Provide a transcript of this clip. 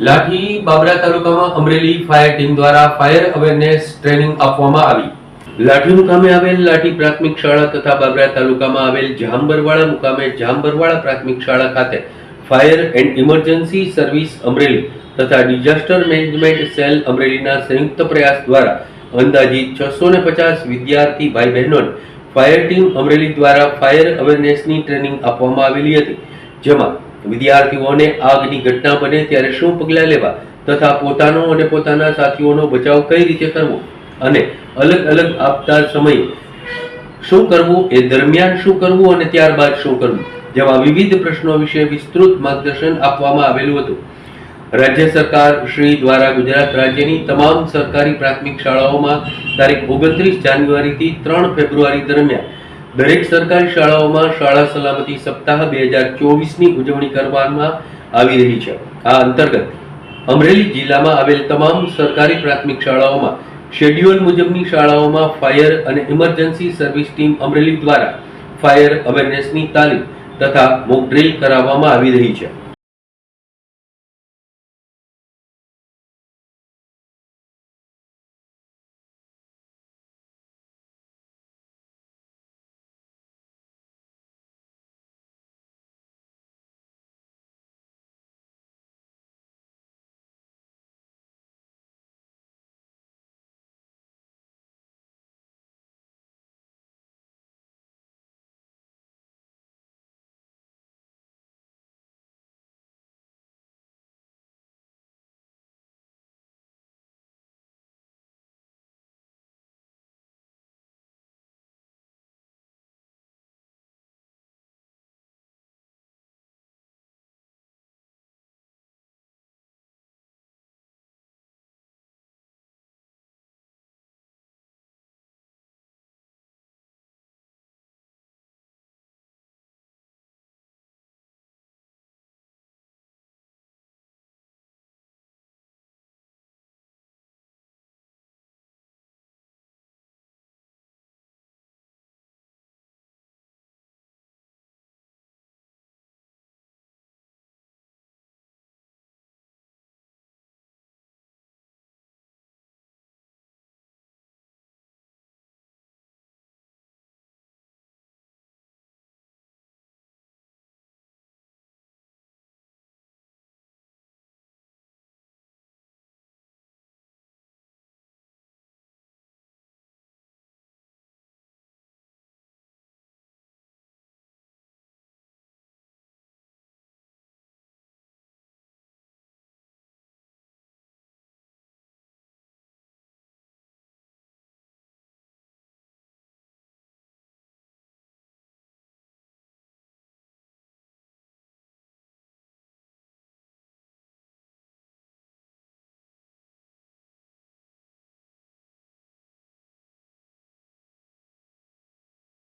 લાઠી બાબરા તાલુકામાં Amreli fire team દ્વારા fire awareness training આપવામાં આવી. લાઠી મુકામે આવેલ લાઠી પ્રાથમિક શાળા તથા બાબરા તાલુકામાં આવેલ જામબરવાળા મુકામે જામબરવાળા પ્રાથમિક શાળા ખાતે fire and emergency service Amreli તથા ડિઝાસ્ટર મેનેજમેન્ટ સેલ અમરેલીના સંયુક્ત પ્રયાસ દ્વારા અંદાજિત છસો ને પચાસ વિદ્યાર્થી ભાઈ બહેનોને ફાયર ટીમ અમરેલી દ્વારા ફાયર અવેરનેસની ટ્રેનિંગ આપવામાં આવેલી હતી, જેમાં વિદ્યાર્થીઓને આગની ઘટના બને ત્યારે શું પગલાં લેવા તથા પોતાનો અને પોતાના સાથીઓનો બચાવ કઈ રીતે કરવો અને અલગ અલગ આપતા સમયે શું કરવું, એ દરમિયાન શું કરવું અને ત્યારબાદ શું કરવું જેવા વિવિધ પ્રશ્નો વિશે વિસ્તૃત માર્ગદર્શન આપવામાં આવેલું હતું. રાજ્ય સરકાર શ્રી દ્વારા ગુજરાત રાજ્યની તમામ સરકારી પ્રાથમિક શાળાઓમાં તારીખ ઓગણત્રીસ જાન્યુઆરીથી ત્રણ ફેબ્રુઆરી દરમિયાન દરેક સરકારી શાળાઓમાં શાળા સલામતી સપ્તાહ બે હજાર ચોવીસની ઉજવણી કરવામાં આવી રહી છે. આ અંતર્ગત અમરેલી જિલ્લામાં આવેલ તમામ સરકારી પ્રાથમિક શાળાઓમાં શેડ્યુલ મુજબની શાળાઓમાં ફાયર અને ઇમરજન્સી સર્વિસ ટીમ અમરેલી દ્વારા ફાયર અવેરનેસની તાલીમ તથા મોક ડ્રીલ કરાવવામાં આવી રહી છે.